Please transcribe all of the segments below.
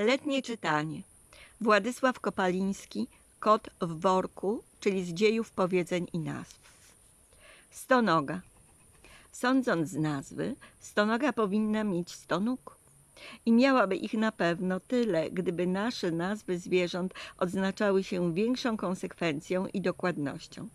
Letnie czytanie. Władysław Kopaliński, Kot w worku, czyli z dziejów powiedzeń i nazw. Stonoga. Sądząc z nazwy, stonoga powinna mieć sto nóg. I miałaby ich na pewno tyle, gdyby nasze nazwy zwierząt odznaczały się większą konsekwencją i dokładnością.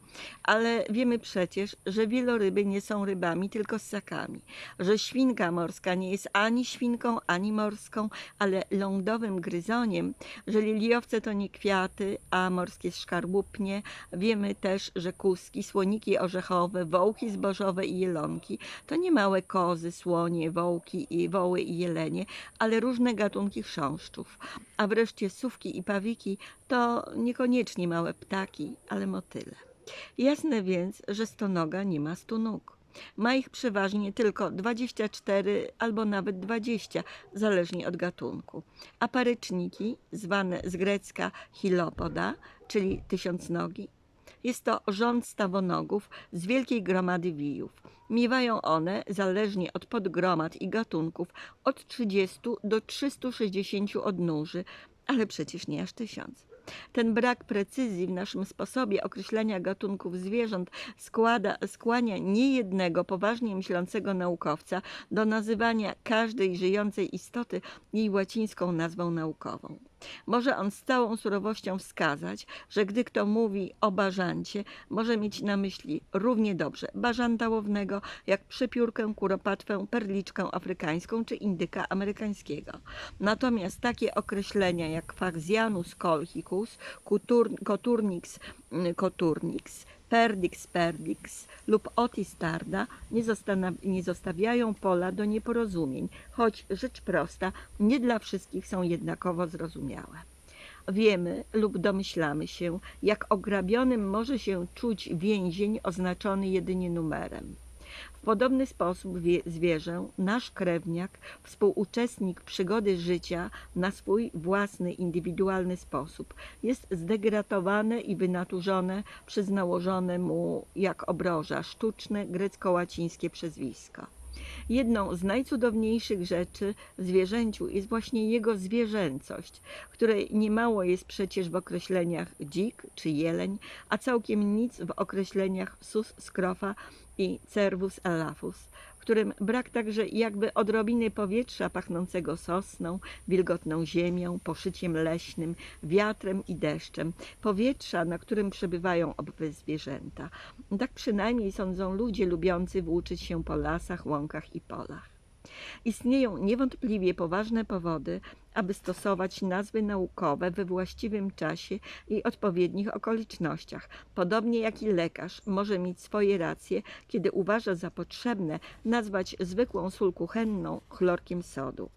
Ale wiemy przecież, że wieloryby nie są rybami, tylko ssakami, że świnka morska nie jest ani świnką, ani morską, ale lądowym gryzoniem, że liliowce to nie kwiaty, a morskie szkarłupnie. Wiemy też, że kuski, słoniki orzechowe, wołki zbożowe i jelonki to nie małe kozy, słonie, wołki i woły i jelenie, ale różne gatunki chrząszczów. A wreszcie sówki i pawiki to niekoniecznie małe ptaki, ale motyle. Jasne więc, że stonoga nie ma stu nóg. Ma ich przeważnie tylko 24 albo nawet 20, zależnie od gatunku. A paryczniki, zwane z grecka hilopoda, czyli tysiącnogi, jest to rząd stawonogów z wielkiej gromady wijów. Miewają one, zależnie od podgromad i gatunków, od 30 do 360 odnóży, ale przecież nie aż tysiąc. Ten brak precyzji w naszym sposobie określania gatunków zwierząt składa, skłania niejednego poważnie myślącego naukowca do nazywania każdej żyjącej istoty jej łacińską nazwą naukową. Może on z całą surowością wskazać, że gdy kto mówi o bażancie, może mieć na myśli równie dobrze bażanta łownego, jak przepiórkę, kuropatwę, perliczkę afrykańską czy indyka amerykańskiego. Natomiast takie określenia jak Faxianus colchicus, Cutur- Mm, coturnix, Perdix perdix lub Otis tarda nie, nie zostawiają pola do nieporozumień, choć rzecz prosta, nie dla wszystkich są jednakowo zrozumiałe. Wiemy lub domyślamy się, jak ograbionym może się czuć więzień oznaczony jedynie numerem. W podobny sposób wie, zwierzę, nasz krewniak, współuczestnik przygody życia na swój własny, indywidualny sposób, jest zdegradowany i wynaturzone przez nałożone mu, jak obroża, sztuczne grecko-łacińskie przezwisko. Jedną z najcudowniejszych rzeczy w zwierzęciu jest właśnie jego zwierzęcość, której niemało jest przecież w określeniach dzik czy jeleń, a całkiem nic w określeniach sus skrofa i cervus elafus, którym brak także jakby odrobiny powietrza pachnącego sosną, wilgotną ziemią, poszyciem leśnym, wiatrem i deszczem, powietrza, na którym przebywają obwe zwierzęta. Tak przynajmniej sądzą ludzie lubiący włóczyć się po lasach, łąkach i polach. Istnieją niewątpliwie poważne powody, aby stosować nazwy naukowe we właściwym czasie i odpowiednich okolicznościach, podobnie jak i lekarz może mieć swoje racje, kiedy uważa za potrzebne nazwać zwykłą sól kuchenną chlorkiem sodu.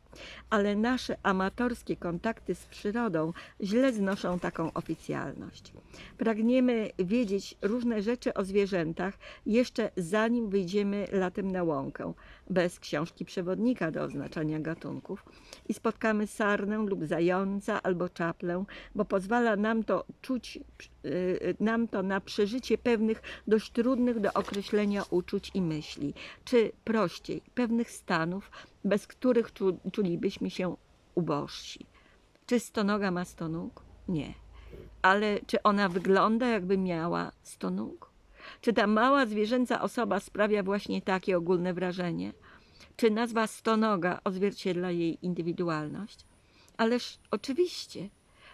Ale nasze amatorskie kontakty z przyrodą źle znoszą taką oficjalność. Pragniemy wiedzieć różne rzeczy o zwierzętach jeszcze zanim wyjdziemy latem na łąkę, bez książki przewodnika do oznaczania gatunków i spotkamy sarnę lub zająca albo czaplę, bo pozwala nam to czuć, y, nam to na przeżycie pewnych dość trudnych do określenia uczuć i myśli, czy prościej, pewnych stanów, bez których czu, czulibyśmy się ubożsi. Czy stonoga ma sto nóg? Nie. Ale czy ona wygląda, jakby miała sto nóg? Czy ta mała zwierzęca osoba sprawia właśnie takie ogólne wrażenie? Czy nazwa stonoga odzwierciedla jej indywidualność? Ależ oczywiście,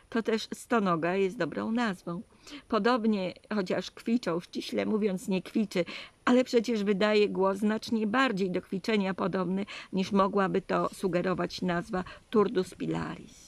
to też stonoga jest dobrą nazwą. Podobnie, chociaż kwiczą, ściśle mówiąc nie kwiczy, ale przecież wydaje głos znacznie bardziej do kwiczenia podobny, niż mogłaby to sugerować nazwa Turdus pilaris.